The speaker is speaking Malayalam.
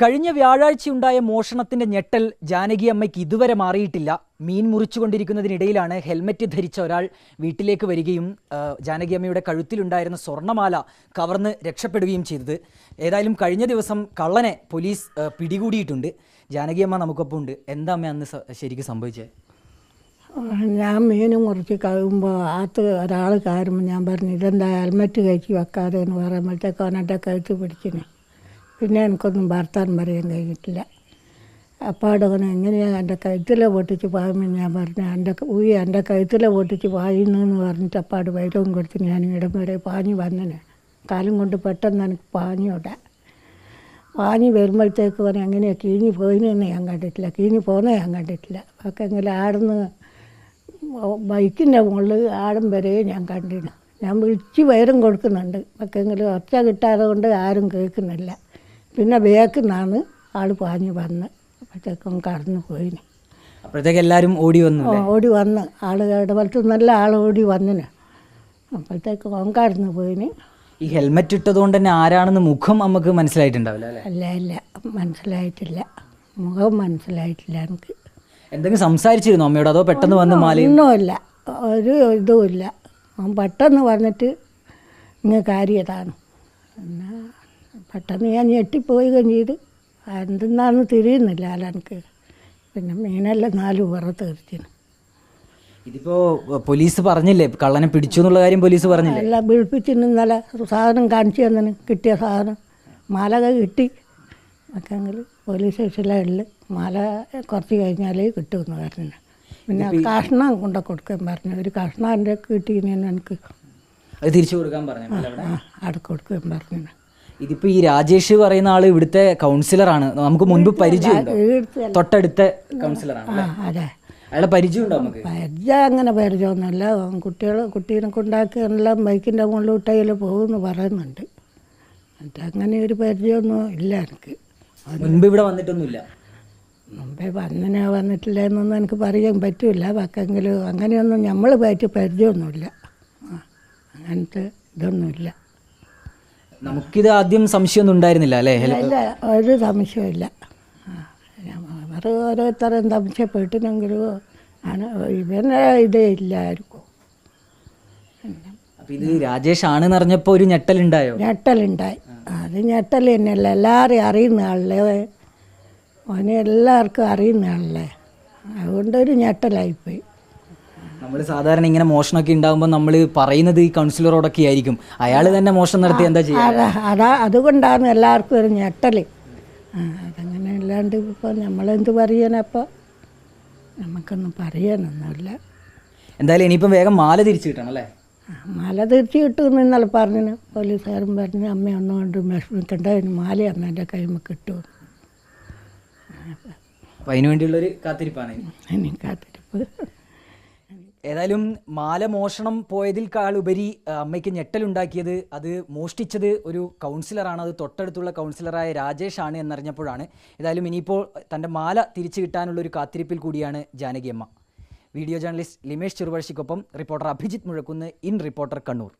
കഴിഞ്ഞ വ്യാഴാഴ്ചയുണ്ടായ മോഷണത്തിന്റെ ഞെട്ടൽ ജാനകി അമ്മയ്ക്ക് ഇതുവരെ മാറിയിട്ടില്ല. മീൻ മുറിച്ചുകൊണ്ടിരിക്കുന്നതിനിടയിലാണ് ഹെൽമറ്റ് ധരിച്ച ഒരാൾ വീട്ടിലേക്ക് വരികയും ജാനകി അമ്മയുടെ കഴുത്തിലുണ്ടായിരുന്ന സ്വർണമാല കവർന്ന് രക്ഷപ്പെടുകയും ചെയ്തത്. ഏതായാലും കഴിഞ്ഞ ദിവസം കള്ളനെ പോലീസ് പിടികൂടിയിട്ടുണ്ട്. ജാനകി അമ്മ നമുക്കൊപ്പം ഉണ്ട്. എന്താ അമ്മ അന്ന് ശരിക്കും സംഭവിച്ചത്? ഞാൻ മീൻ മുറിച്ച് കഴിയുമ്പോൾ ആത്ത് ഒരാൾ കയറുമ്പോൾ ഞാൻ പറഞ്ഞു ഇതെന്താ ഹെൽമറ്റ് കയറ്റി വെക്കാതെ എന്ന് പറയുമ്പോഴത്തേക്ക് അവനെന്റെ കഴുത്ത് പിടിച്ചിന്. പിന്നെ എനിക്കൊന്നും വർത്താനം പറയാൻ കഴിഞ്ഞിട്ടില്ല. അപ്പാട് അവൻ എങ്ങനെയാണ് എന്റെ കഴുത്തിലെ പൊട്ടിച്ച് പായുമ്പോൾ ഞാൻ പറഞ്ഞു. എന്റെ ഊയി എന്റെ കഴുത്തിലെ പൊട്ടിച്ച് പായുന്നു എന്ന് പറഞ്ഞിട്ട് അപ്പാട് വൈരവും കൊടുത്ത് ഞാൻ ഇടം വരെ പാഞ്ഞു വന്നിന്. കാലം കൊണ്ട് പെട്ടെന്ന് എനിക്ക് പാഞ്ഞോട്ടെ പാഞ്ഞ് വരുമ്പോഴത്തേക്ക് പറഞ്ഞാൽ എങ്ങനെയാണ് കീഞ്ഞു പോയിനെന്ന് ഞാൻ കണ്ടിട്ടില്ല. കീഞ്ഞു പോകുന്നത് ഞാൻ കണ്ടിട്ടില്ല. ഒക്കെ എങ്ങനെ ആടുന്ന് ബൈക്കിന്റെ മുകളിൽ ആടും വരെ ഞാൻ കണ്ടിരുന്നു. ഞാൻ വിളിച്ച് വയറും കൊടുക്കുന്നുണ്ട്. ഒക്കെ എങ്കിലും ഒച്ച കിട്ടാതെ കൊണ്ട് ആരും കേൾക്കുന്നില്ല. പിന്നെ ബേക്കുന്നാണ് ആൾ പാഞ്ഞ് വന്ന് അപ്പോഴത്തേക്കും കടന്നു പോയിന്. അപ്പോഴത്തേക്ക് എല്ലാവരും ഓടി വന്നു ഓടി വന്ന്. ആൾ ഇടപെട്ട് നല്ല ആൾ ഓടി വന്നിന്. അപ്പോഴത്തേക്ക് ഓൻ കടന്നു പോയിന്. ഈ ഹെൽമറ്റ് ഇട്ടതുകൊണ്ട് തന്നെ ആരാണെന്ന് മുഖം നമുക്ക് മനസ്സിലായിട്ടുണ്ടാവില്ല അല്ലേ? ഇല്ല. മനസ്സിലായിട്ടില്ല. മുഖം മനസ്സിലായിട്ടില്ല എനിക്ക്. എന്തെങ്കിലും സംസാരിച്ചിരുന്നു അമ്മയോട്? അതോ പെട്ടെന്ന് വന്ന് മാലി ഒന്നുമില്ല. ഒരു ഇതുമില്ല. അവൻ പെട്ടെന്ന് വന്നിട്ട് ഇങ്ങനെ കാര്യതാണ്. പിന്നെ പെട്ടെന്ന് ഞാൻ ഞെട്ടിപ്പോവുകയും ചെയ്ത് എന്തെന്നാന്ന് തിരിയുന്നില്ല അലനക്ക് പിന്നെ മീനെല്ലാം നാല് പുറത്ത് തീർച്ചിന് ഇതിപ്പോ പോലീസ് പറഞ്ഞില്ലേ? കള്ളനെ പിടിച്ചു എന്നുള്ള കാര്യം പോലീസ് പറഞ്ഞില്ലേ? എല്ലാം വിളിപ്പിച്ചിന് ഇന്നലെ സാധനം കാണിച്ചു തന്നിന് കിട്ടിയ സാധനം. മാല കിട്ടി. ഒക്കെങ്കിൽ പോലീസ് സ്റ്റേഷനിലുള്ള മാല കുറച്ച് കഴിഞ്ഞാലേ കിട്ടുമെന്ന് പറഞ്ഞു പിന്നെ കഷ്ണം കൊണ്ട കൊടുക്കാൻ പറഞ്ഞു. ഒരു കഷ്ണം എന്റെ കിട്ടിയെന്ന് എനിക്ക്. അത് തിരിച്ചു കൊടുക്കാൻ പറഞ്ഞു. അവിടെ കൊടുക്കാൻ പറഞ്ഞു ഇതിപ്പോ ഈ രാജേഷ് പറയുന്ന ആൾ ഇവിടുത്തെ കൗൺസിലറാണ് നമുക്ക് മുൻപ് പരിചയമുണ്ടോ? തൊട്ടടുത്ത കൗൺസിലറാണ് അതെ. അയാളെ പരിചയമുണ്ടോ നമുക്ക്? പരിചയം അങ്ങനെ പരിചയമൊന്നുമില്ല. കുട്ടികൾ കുട്ടീനെ കൊണ്ടാക്കി എല്ലാം ബൈക്കിന്റെ മുകളിൽ വിട്ടയിൽ പോകുമെന്ന് പറയുന്നുണ്ട്. എന്നിട്ട് അങ്ങനെ ഒരു പരിചയമൊന്നും ഇല്ല എനിക്ക്. മുൻപ് ഇവിടെ വന്നിട്ടൊന്നുമില്ല? മുമ്പേ വന്നിനെ വന്നിട്ടില്ല എന്നൊന്നും എനിക്ക് പറയാൻ പറ്റില്ല പക്കെങ്കിലും അങ്ങനെയൊന്നും നമ്മൾ പറ്റി പരിചയമൊന്നുമില്ല. അങ്ങനത്തെ ഇതൊന്നുമില്ല. നമുക്കിത് ആദ്യം സംശയമൊന്നും ഉണ്ടായിരുന്നില്ല അല്ലേ? ഇല്ല ഒരു സംശയമില്ല അവർ ഓരോരുത്തരും സംശയപ്പെട്ടിനെങ്കിലും ആണ് ഇവനെ ഇതേ ഇല്ലായിരിക്കും. അപ്പൊ ഇത് രാജേഷ് ആണെന്ന് അറിഞ്ഞപ്പോ ഒരു ഞെട്ടലുണ്ടായോ? ഞെട്ടലുണ്ടായി. അത് ഞെട്ടൽ തന്നെയല്ല എല്ലാവരെയും അറിയുന്ന ആളല്ലേ അവനെ എല്ലാവർക്കും അറിയുന്ന ആളല്ലേ? അതുകൊണ്ടൊരു ഞെട്ടലായിപ്പോയി. നമ്മൾ സാധാരണ ഇങ്ങനെ മോഷണമൊക്കെ ഉണ്ടാകുമ്പോൾ നമ്മൾ പറയുന്നത് ഈ കൗൺസിലറോടൊക്കെ ആയിരിക്കും. അയാൾ തന്നെ മോഷണം നടത്തി എന്താ ചെയ്യുക അതാ അതാ അതുകൊണ്ടാണ് എല്ലാവർക്കും ഒരു ഞെട്ടൽ അതങ്ങനെ അല്ലാണ്ട് ഇപ്പോൾ നമ്മളെന്ത് പറയാനപ്പോൾ നമുക്കൊന്നും പറയാനൊന്നുമില്ല. എന്തായാലും ഇനിയിപ്പം വേഗം മാല തിരിച്ചു കിട്ടണം അല്ലേ? മാല തിരിച്ചു കിട്ടുമെന്ന് ഇന്നലെ പറഞ്ഞു പോലീസുകാരൻ പറഞ്ഞു അമ്മ ഒന്നുകൊണ്ട് വിഷമിക്കണ്ട അതിന് മാല എന്റെ കൈമ കിട്ടും. അപ്പം അതിനു വേണ്ടിയുള്ളൊരു കാത്തിരിപ്പാണ്. ഇനി കാത്തിരിപ്പ്. ഏതായാലും മാല മോഷണം പോയതിൽക്കാൾ ഉപരി അമ്മയ്ക്ക് ഞെട്ടലുണ്ടാക്കിയത് അത് മോഷ്ടിച്ചത് ഒരു കൗൺസിലറാണ് അത് തൊട്ടടുത്തുള്ള കൗൺസിലറായ രാജേഷ് ആണ് എന്നറിഞ്ഞപ്പോഴാണ്. ഏതായാലും ഇനിയിപ്പോൾ തന്റെ മാല തിരിച്ചു കിട്ടാനുള്ള ഒരു കാത്തിരിപ്പിൽ കൂടിയാണ് ജാനകിയമ്മ. Video journalist Limesh ചെറുപഴശ്ശിക്കൊപ്പം reporter Abhijith Muzhakkunnu in reporter Kannur.